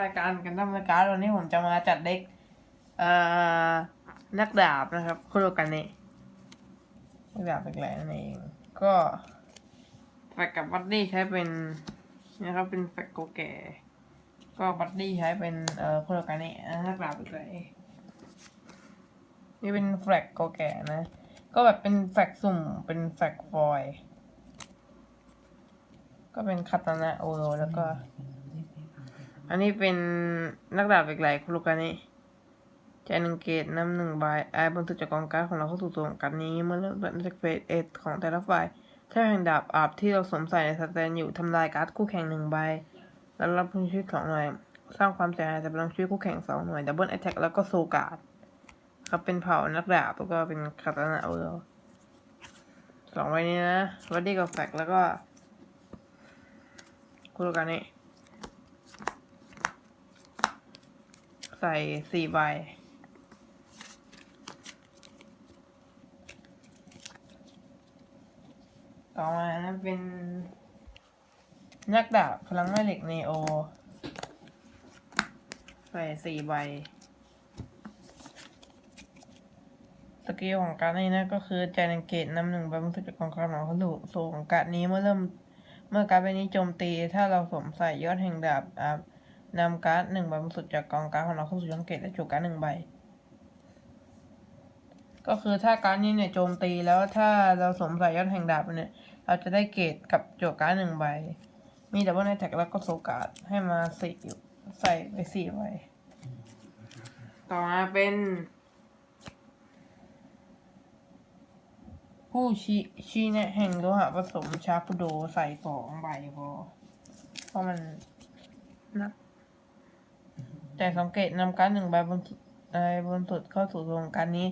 รายการกันดั้มรายการวันนี้ผมจะมาจัดเด็กเอ่อนักดาบนะครับคุโรกันเนะนักดาบเป็นไรนั่นเองก็แฟกกับบัดดี้ใช้เป็นนะครับเป็นแฟกโกแก่ ก็บัดดี้ใช้เป็นเอ่อคุโรกันเนะนักดาบเป็นไรนี่เป็นแฟกโกแก่นะ ก็แบบเป็นแฟกสุ่มเป็นแฟกฟอยก็เป็นคาตานะโอโรแล้วก็ อันนี้เป็นนักดาบเหล็กไหลคุโรกานิใจหนึ่งเกตนำหนึ่งใบไอบนสุดจากกองการดของเราเข้าสู่ตัวงการดนี้เมื่อเริ่มต้นจากเฟสเอทของแต่ละฝ่ายถ้าแห่งดาบอาบที่เราสวมใส่ในสแตนอยู่ทำลายการ์ดคู่แข่งหนึ่งใบแล้วรับพลังชีวิตสองหน่วย สร้างความเสียหายแต่พลังชีวิตคู่แข่งสองหน่วยดับเบิลแอตแทกแล้วก็โซการ์ดครับเป็นเผ่านักดาบแล้วก็เป็นคาตานะเออสองใบนี้นะวัดดี้กับแฟกแล้วก็คุโรกานิ ใส่สี่ใบ ต่อมานะเป็นนักดาบพลังแม่เหล็กเนโอ ใส่สี่ใบ สกิลของการนี้นะ ก็คือใจนังเกตนำหนึ่งใบบนสุดจากกองการดของเขาสู่สู่ของการนี้เมื่อเริ่ม เมื่อการดใบนี้โจมตีถ้าเราสวมใส่ยอดแห่งดาบอ่า นำการ์ดหนึ่งใบบนสุดจากกองการ์ดของเราเข้าสู่ช่องเกตและจุการ์ดหนึ่งใบ ก็คือถ้าการ์ดนี้เนี่ยโจมตีแล้วถ้าเราสวมใส่ยอดแห่งดาบเนี่ย เราจะได้เกตกับโจการ์ดหนึ่งใบ มีดับเบิลไอแท็กแล้วก็โซการ์ดให้มาสี่ใส่ไปสี่ใบ ต่อมาเป็น ผู้ชี้ชี้แนะแห่งโลหะผสมชาพุโดใส่สองใบพอเพราะมันนัก แต่สังเกตนำการหนึ่งใบบนใบบนสุดเข้าสู่วงการนี้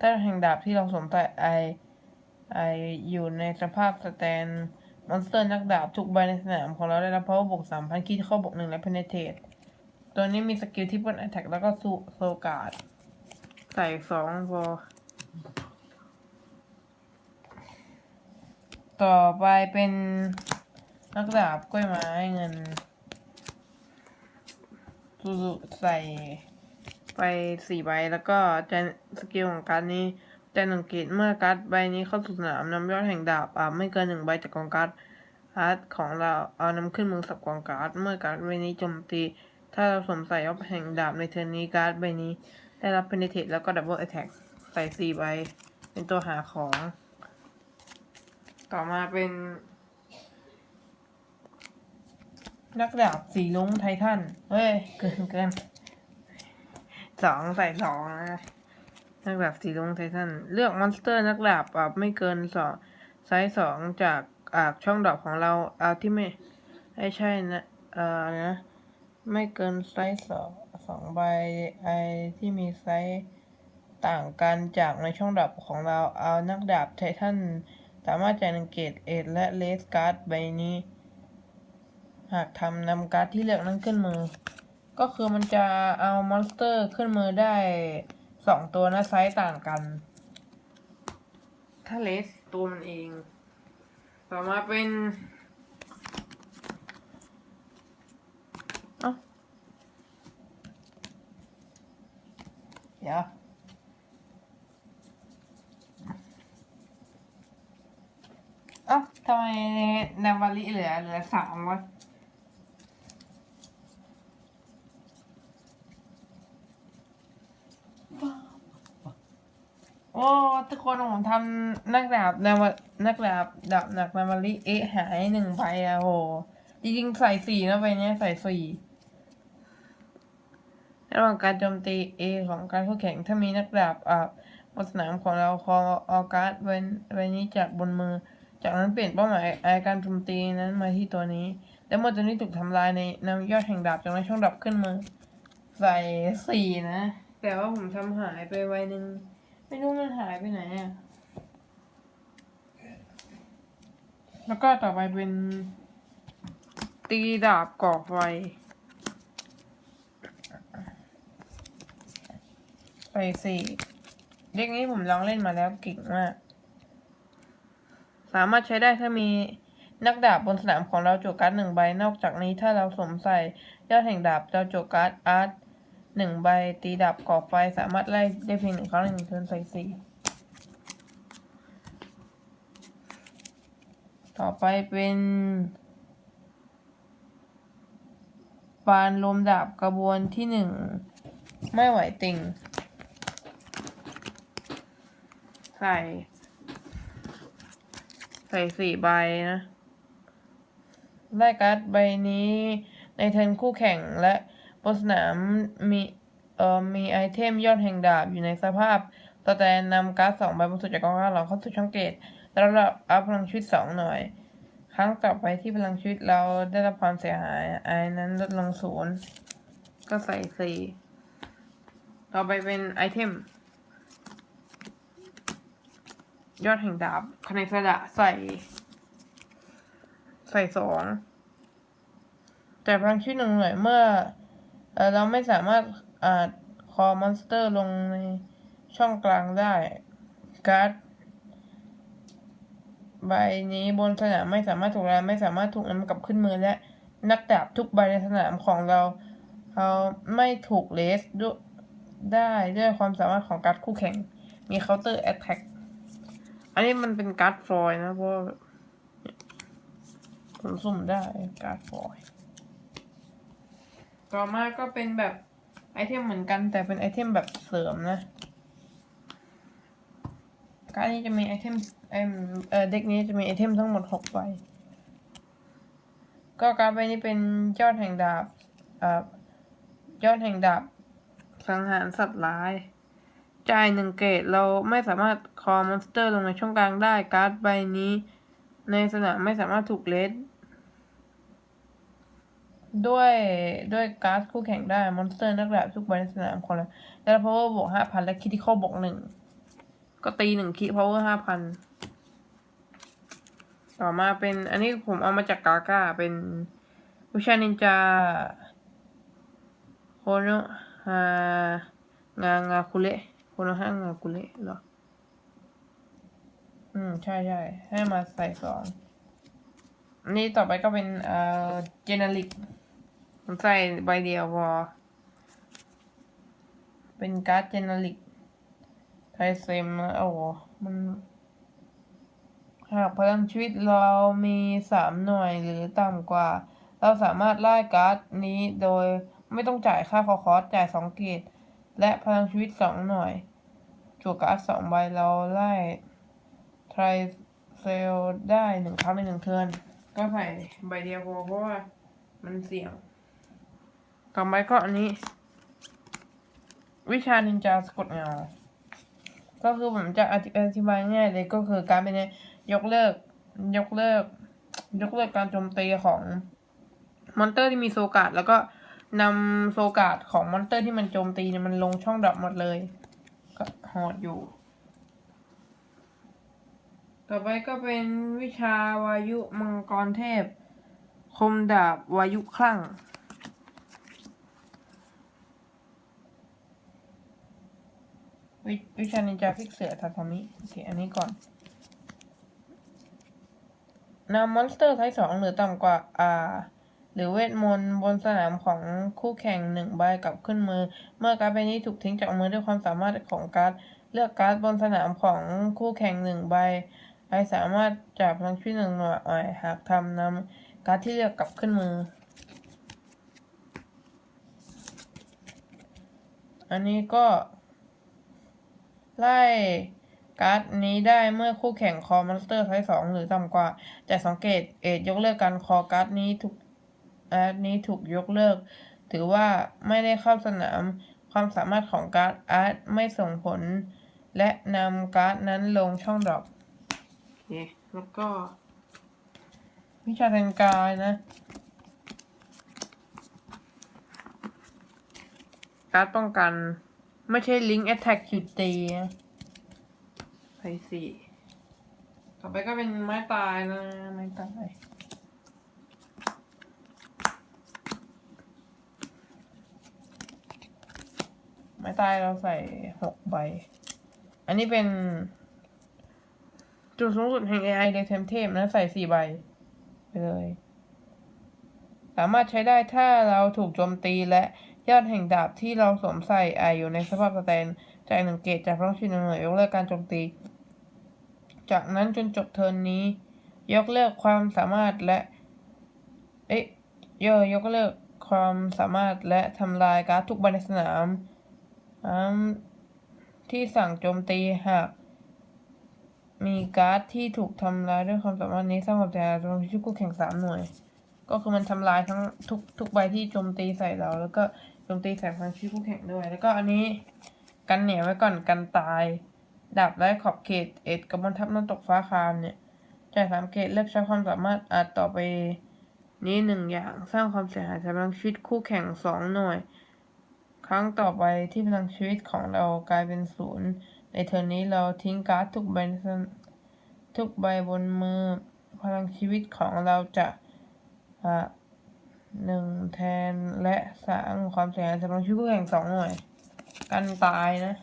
ถ้าแห่งดาบที่เราสวมใส่ไอไออยู่ในสภาพสแตนมอนสเตอร์นักดาบทุกใบในสนามของเราได้รับเพราะบวกสามพันคีที่เข้าบวกหนึ่งและเพนเทตตัวนี้มีสกิลที่เปิลแอตแทกแล้วก็สูโซกาดใส่สองพอต่อไปเป็นนักดาบกล้วยไม้เงิน ใส่ไปสี่ใบแล้วก็จะสกิลของการนี้จะหนึ่งเกตเมื่อการ์ดใบนี้เข้าสู่สนามนำยอดแห่งดาบอ่าไม่เกินหนึ่งใบจากกองการ์ดการ์ดของเราเอานำขึ้นมือสับกองการ์ดเมื่อการ์ดใบนี้โจมตี ถ้าเราสวมใส่ยอดแห่งดาบในเทิร์นนี้การ์ดใบนี้ ได้รับเพนเทตแล้วก็ดับเบิลแอตแทกใส่สี่ใบเป็นตัวหาของ ต่อมาเป็น นักดาบสีลุงไททันเฮ้ย เกินเกินสองใส่สองนะนักดาบสีลุงไททันเลือกมอนสเตอร์นักดาบปรับไม่เกินสองไซส์สองจากอากช่องดอกของเราเอาที่ไม่ไม่ใช่นะเอ่อนะ ไม่เกินไซส์สองสองใบไอที่มีไซส์ต่างกันจากในช่องดาบของเราเอานักดาบไททันสามารถจ่ายหนึ่งเกตเอทและเลสการ์ดใบนี้ หากทำนำการ์ดที่เลือกนั้นขึ้นมือ ก็คือมันจะเอามอนสเตอร์ขึ้นมือได้สองตัวนะไซส์ต่างกัน ถ้าเลสตัวมันเอง ต่อมาเป็นเอ้าเดี๋ยวเอ้าทำไมนาวาลิเหลือเหลือสามวะ โอ้ทุกคนผมทำนักดาบนาวนักดาบดาบหนักนาวาลิเอะหายหนึ่งใบอะโหจริงๆใส่สี่นะใบเนี้ยใส่สี่ระหว่างการโจมตีเอของการคู่แข่งถ้ามีนักดาบอ่าบนสนามของเราคอเอาการ์ดใบใบนี้จากบนมือ จากนั้นเปลี่ยนเป้าหมายไอการโจมตีนั้นมาที่ตัวนี้ และเมื่อตัวนี้ถูกทำลายในนำยอดแห่งดาบจากในช่องดาบขึ้นมือ ใส่สี่นะ แต่ว่าผมทำหายไปใบหนึ่ง ไม่รู้มันหายไปไหนอะ แล้วก็ต่อไปเป็น ตีดาบก่อไฟใส่สี่เด็กนี้ผมลองเล่นมาแล้วเก่งมาก สามารถใช้ได้ถ้ามีนักดาบบนสนามของเราโจการ์ดหนึ่งใบ นอกจากนี้ถ้าเราสวมใส่ยอดแห่งดาบเราโจการ์ดอาร์ต หนึ่งใบตีดาบก่อไฟสามารถไล่ได้เพียงหนึ่งครั้งในหนึ่งเทิร์นใส่สี่ต่อไปเป็นปานลมดาบกระบวนที่หนึ่งไม่ไหวติงใส่ ใส่สี่ใบนะได้การ์ดใบนี้ในเทิร์นคู่แข่งและ บนสนามมีเอ่อมีไอเทมยอดแห่งดาบอยู่ในสภาพตัวแต่นำการ์ดสองใบบนสุดจากกองการหลังเข้าสู่ช่องเกตแล้วเราอัพพลังชีวิตสองหน่อย ครั้งต่อไปที่พลังชีวิตเราได้รับความเสียหายไอ้นั้นลดลงศูนย์ก็ใส่สี่ต่อไปเป็นไอเทม ยอดแห่งดาบคเนสดะใส่ ใส่สองแต่พลังชีวิตหนึ่งหน่วยเมื่อ เราไม่สามารถอ่าคอมอนสเตอร์ลงในช่องกลางได้ การ์ดใบนี้บนสนามไม่สามารถถูกแล้วไม่สามารถถูกนำกลับขึ้นมือและนักดาบทุกใบในสนามของเราเขาไม่ถูกเลสด้วยได้ด้วยความสามารถของการ์ดคู่แข่ง มีเคาน์เตอร์แอตแทกอันนี้มันเป็นการ์ดฟอยนะเพราะว่าผมสุ่มได้การ์ดฟอย ต่อมาก็เป็นแบบไอเทมเหมือนกันแต่เป็นไอเทมแบบเสริมนะการดนี้จะมีไอเทมเออเด็กนี้จะมีไอเทมทั้งหมดหกใบก็การดใบนี้เป็นยอดแห่งดาบเอ่อยอดแห่งดาบสังหารสัตว์ร้าย จ่ายหนึ่งเกตเราไม่สามารถคอมอนสเตอร์ลงในช่องกลางได้การ์ดใบนี้ ในสนามไม่สามารถถูกเลส ด้วยด้วยการ์ดคู่แข่งได้ มอนสเตอร์นักดาบทุกใบในสนามของเราได้รับ power บวกห้าพันและคิติคอบวกหนึ่ง ก็ตีหนึ่งคิ power ห้าพัน ต่อมาเป็น อันนี้ผมเอามาจากกาก้า เป็นวิชานินจาโคโนฮางางาคุเระโคโนฮางาคุเระเหรอ อืม ใช่ใช่ให้มาใส่สองอันนี้ต่อไปก็เป็นเอ่อเจเนริก ผมใส่ใบเดียวพอ เป็นการ์ดเจเนริกไทเซมโอ้โหมันหากพลังชีวิตเรามีสามหน่วยหรือต่ำกว่า เราสามารถไล่การ์ดนี้โดยไม่ต้องจ่ายค่าคอคอสจ่ายสองเกตและพลังชีวิตสองหน่วยจั่วการ์ดสองใบเราไล่ไทรเซลได้หนึ่งครั้งในหนึ่งเทิร์นก็ใส่ใบเดียวพอเพราะว่ามันเสี่ยง ต่อไปก็อันนี้ วิชานินจาสะกดเงา ก็คือผมจะอธิบายง่ายเลยก็คือการเป็นยกเลิก ยกเลิก ยกเลิกการโจมตีของมอนเตอร์ที่มีโซกาดแล้วก็นำโซกาดของมอนเตอร์ที่มันโจมตีเนี่ยมันลงช่องดรอปหมดเลย ก็โหดอยู่ ต่อไปก็เป็นวิชาวายุมังกรเทพ คมดาบวายุคลั่ง วิวิชานินจาพลิกเสือทาทามิโอเคอันนี้ก่อนนำมอนสเตอร์ไทป์สองหรือต่ำกว่าอ่าหรือเวทมนต์บนสนามของคู่แข่งหนึ่งใบกลับขึ้นมือ เมื่อการ์ดใบนี้ถูกทิ้งจากมือด้วยความสามารถของการ์ดเลือกการ์ดบนสนามของคู่แข่งหนึ่งใบไอสามารถจับพลังชีวิตหนึ่งหน่วยหากทำนำการ์ดที่เลือกกลับขึ้นมือ อันนี้ก็ ไล่การ์ดนี้ได้เมื่อคู่แข่งคอมอนสเตอร์ไทป์สองหรือต่ำกว่าแต่สังเกตเอทยกเลิกการคอการ์ดนี้ถูกการ์ดนี้ถูกยกเลิก ถือว่าไม่ได้เข้าสนามความสามารถของการ์ดอาร์ตไม่ส่งผล และนำการ์ดนั้นลงช่องดรอปโอเคแล้วก็ วิชาแทงกายนะ การ์ดป้องกัน ไม่ใช่ลิงก์แอตแทกหยุดตีไปสี่ต่อไปก็เป็นไม้ตายนะ ไม้ตาย ไม้ตายเราใส่หกใบ อันนี้เป็น จุดสูงสุดแห่ง AI เดทเทมเทมนะ ใส่สี่ใบไปเลย สามารถใช้ได้ถ้าเราถูกโจมตีและ ยอดแห่งดาบที่เราสวมใส่ออยู่ในสภาพสแตนจากหนึ่งเกตจากพลังชินหน่วยยกเลิกการโจมตี จากนั้นจนจบเทิร์นนี้ ยกเลิกความสามารถและ เอ๊ะย่อยกเลิกความสามารถและทำลายการ์ดทุกใบในสนามที่สั่งโจมตีหากมีการ์ดที่ถูกทำลายด้วยความสามารถนี้สร้างความเสียหายจำนวนที่คู่แข่งสามหน่วย ก็คือมันทำลายทั้งทุกทุกใบที่โจมตีใส่เราแล้วก็ โจมตีใส่พลังชีวิตคู่แข่งด้วย แล้วก็อันนี้กันเหนียวไว้ก่อนกันตายดาบไร้ขอบเขตเอ็ดกับบนทับน้ำตกฟ้าคามเนี่ยจ่ายสามเกตเลือกใช้ความสามารถอาจต่อไปนี้หนึ่งอย่างสร้างความเสียหายใส่พลังชีวิตคู่แข่งสองหน่วย ครั้งต่อไปที่พลังชีวิตของเรากลายเป็นศูนย์ในเทอร์นนี้เราทิ้งการ์ดทุกใบทุกใบบนมือ พลังชีวิตของเราจะอะ หนึ่งแทนและสร้างความเสียหายส่พลังชีวิตแข่งสองหน่วย กันตายนะ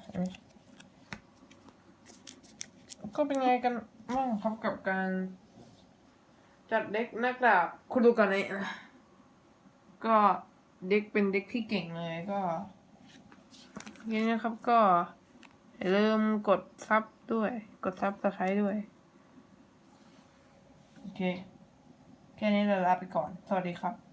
ก็เป็นไงกันบ้างครับกับการ จัดเด็กนักดาบคุณดูกันเลยนะก็เด็กเป็นเด็กที่เก่งเลยก็นี่นะครับก็อย่มกดซับด้วย กดซับสไครต์ด้วย โอเค แค่นี้เราลาไปก่อน สวัสดีครับ